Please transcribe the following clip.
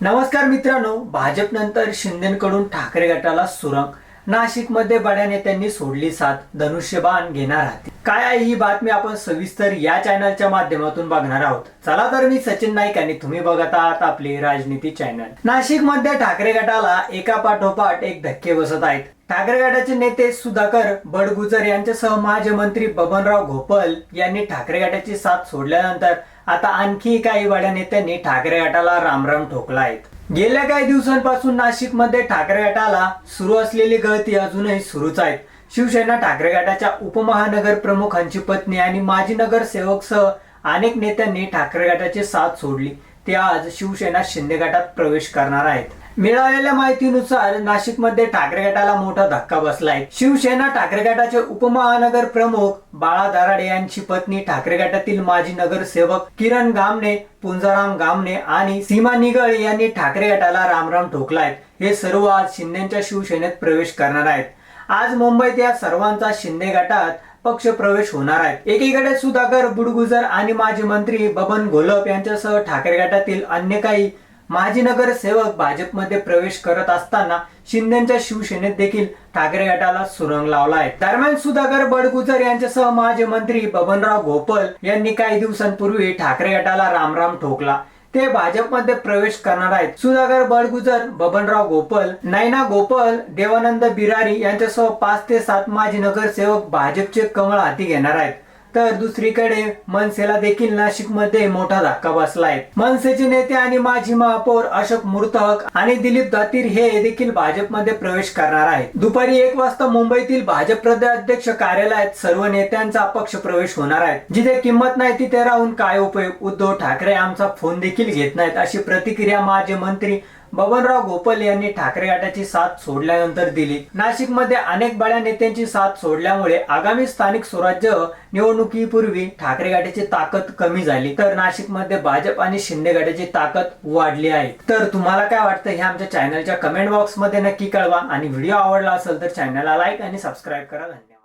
नमस्कार मित्रांनो भाजप नंतर शिंदेकडून ठाकरे गटाला सुरंग. नाशिकमध्ये बड्या नेत्यांनी सोडली साथ धनुष्यबाण घेणार आहात काय आहे ही बातमी आपण सविस्तर या चॅनलच्या माध्यमातून बघणार आहोत. चला तर मी सचिन नाईक आणि तुम्ही बघत आहात आपले राजनीती चॅनल. नाशिकमध्ये ठाकरे गटाला एका पाठोपाठ एक धक्के बसत आहेत. ठाकरे गटाचे नेते सुधाकर बडगुजर यांच्यासह माजी मंत्री बबनराव घोपल यांनी ठाकरे गटाची साथ सोडल्यानंतर आता आणखी काही बड्या नेत्यांनी ठाकरे गटाला रामराम ठोकला आहेत गेल्या काही दिवसांपासून नाशिकमध्ये ठाकरे गटाला सुरू असलेली गळती अजूनही सुरूच आहेत. शिवसेना ठाकरे गटाच्या उपमहानगर प्रमुखांची पत्नी आणि माजी नगरसेवक सह अनेक नेत्यांनी ठाकरे गटाची साथ सोडली. ते आज शिवसेना शिंदे गटात प्रवेश करणार आहेत. मिळालेल्या माहितीनुसार नाशिकमध्ये ठाकरे गटाला मोठा धक्का बसलाय. शिवसेना ठाकरे गटाचे उपमहानगर प्रमुख बाळा दराडे यांची पत्नी ठाकरे गटातील माजी नगरसेवक किरण गामणे पुंजाराम गामणे आणि सीमा निगळ यांनी ठाकरे गटाला रामराम ठोकलाय. हे सर्व आज शिंदेच्या शिवसेनेत प्रवेश करणार आहेत. आज मुंबईत या सर्वांचा शिंदे गटात पक्ष प्रवेश होणार आहे. एकीकडे सुधाकर बुडगुजर आणि माजी मंत्री बबन घोलप यांच्यासह ठाकरे गटातील अन्य काही माजी नगरसेवक भाजपमध्ये प्रवेश करत असताना शिंदेच्या शिवसेनेत देखील ठाकरे गटाला सुरंग लावला आहे. दरम्यान सुधाकर बडगुजर यांच्यासह माजी मंत्री बबनराव गोपल यांनी काही दिवसांपूर्वी ठाकरे गटाला रामराम ठोकला. ते भाजपमध्ये प्रवेश करणार आहेत. सुधाकर बडगुजर बबनराव गोपल नैना गोपल देवानंद बिरारी यांच्यासह पाच ते सात माजी नगरसेवक भाजपचे कमळ हाती घेणार आहेत. तर दुसरीकडे मनसेला देखील नाशिकमध्ये मोठा धक्का बसलाय. मनसेचे नेते आणि माजी महापौर अशोक मुर्तहक आणि दिलीप दातीर हे देखील भाजपमध्ये प्रवेश करणार आहेत. दुपारी एक वाजता मुंबईतील भाजप प्रदेशाध्यक्ष कार्यालयात सर्व नेत्यांचा पक्ष प्रवेश होणार आहे. जिथे किंमत नाही तिथे राहून काय उपयोग? उद्धव ठाकरे आमचा फोन देखील घेत नाहीत अशी प्रतिक्रिया माजी मंत्री बबनराव गोपल यांनी ठाकरे गटाची साथ सोडल्यानंतर दिली. नाशिकमध्ये अनेक बड्या नेत्यांची साथ सोडल्यामुळे आगामी स्थानिक स्वराज्य निवडणुकीपूर्वी ठाकरे गटाची ताकद कमी झाली. तर नाशिकमध्ये भाजप आणि शिंदे गटाची ताकद वाढली आहे. तर तुम्हाला काय वाटतं हे आमच्या चॅनलच्या कमेंट बॉक्समध्ये नक्की कळवा. आणि व्हिडिओ आवडला असेल तर चॅनलला लाईक आणि सबस्क्राईब करा. धन्यवाद.